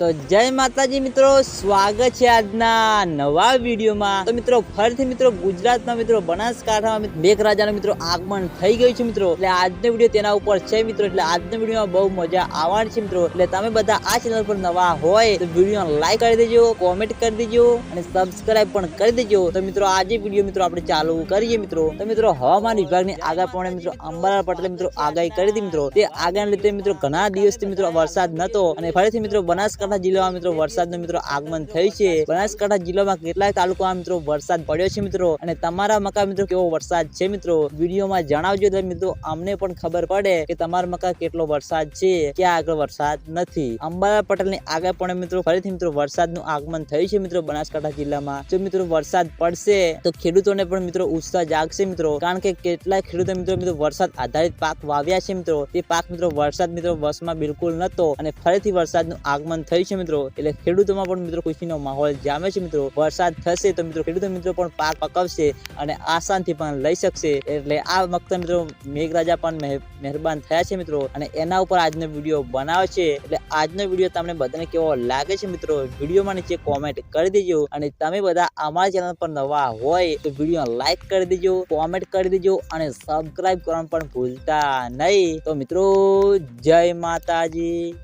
તો જય માતાજી મિત્રો, સ્વાગત છે આજના નવા વિડીયોમાં. તો મિત્રો, ફરીથી મિત્રો, ગુજરાતના મિત્રો, બનાસકાંઠામાં મેઘરાજાનું મિત્રો આગમન થઈ ગયું છે મિત્રો. એટલે આજનો વીડિયો તેના ઉપર છે મિત્રો. એટલે આજના વિડીયોમાં બહુ મજા આવવાની છે મિત્રો. એટલે તમે બધા આ ચેનલ પર નવા હોય, તો વીડિયો લાઈક કરી દેજો કોમેન્ટ કરી દેજો, અને સબસ્ક્રાઇબ પણ કરી દેજો. તો મિત્રો, આજે વીડિયો મિત્રો આપણે ચાલુ કરીએ મિત્રો. તો મિત્રો, હવામાન વિભાગની આગાહી પ્રમાણે મિત્રો, અંબાલાલ પટેલે મિત્રો આગાહી કરી હતી મિત્રો. તે આગાહી લીધે મિત્રો ઘણા દિવસથી મિત્રો વરસાદ નતો, અને ફરીથી મિત્રો બનાસકાંઠા જિલ્લામાં મિત્રો વરસાદનું મિત્રો આગમન થયું છે. બનાસકાંઠા જિલ્લામાં કેટલાય તાલુકામાં મિત્રો વરસાદ પડ્યો છે મિત્રો. અને તમારા મકા મિત્રો કેવો વરસાદ છે મિત્રો? વિડીયોમાં જણાવજો મિત્રો અમને પણ ખબર પડે કે તમારા મકા કેટલો વરસાદ છે, ક્યાં આગળ વરસાદ નથી. અંબાલાલ પટેલની આગળ પણ મિત્રો ફરીથી મિત્રો વરસાદનું આગમન થયું છે મિત્રો બનાસકાંઠા જિલ્લામાં. જો મિત્રો વરસાદ પડશે તો ખેડૂતોને પણ મિત્રો ઉત્સાહ જાગશે મિત્રો. કારણ કે કેટલાય ખેડૂતો મિત્રો મિત્રો વરસાદ આધારિત પાક વાવ્યા છે મિત્રો. તે પાક મિત્રો વરસાદ મિત્રો વર્ષમાં બિલકુલ નતો અને ફરીથી વરસાદનું આગમન થયું છે મિત્રો. એટલે ખેડૂતોમાં પણ મિત્રો ખુશીનો માહોલ જામે છે મિત્રો. વરસાદ થશે તો મિત્રો ખેડૂતો મિત્રો પણ પાક પકવશે અને આસાનથી પણ લઈ શકશે. એટલે આ વખતે મિત્રો મેઘરાજા પણ મહેર- મહેરબાન થયા છે મિત્રો. અને એના ઉપર આજનો વીડિયો બનાવે છે. એટલે આજનો વીડિયો તમને બધાને કેવો લાગે છે મિત્રો, વિડીયોમાં નીચે કોમેન્ટ કરી દેજો. અને તમે બધા અમારા ચેનલ પર નવા હોય તો વીડિયો લાઈક કરી દેજો કોમેન્ટ કરી દેજો અને સબસ્ક્રાઇબ કરવાનું પણ ભૂલતા નહીં. તો મિત્રો, જય માતાજી.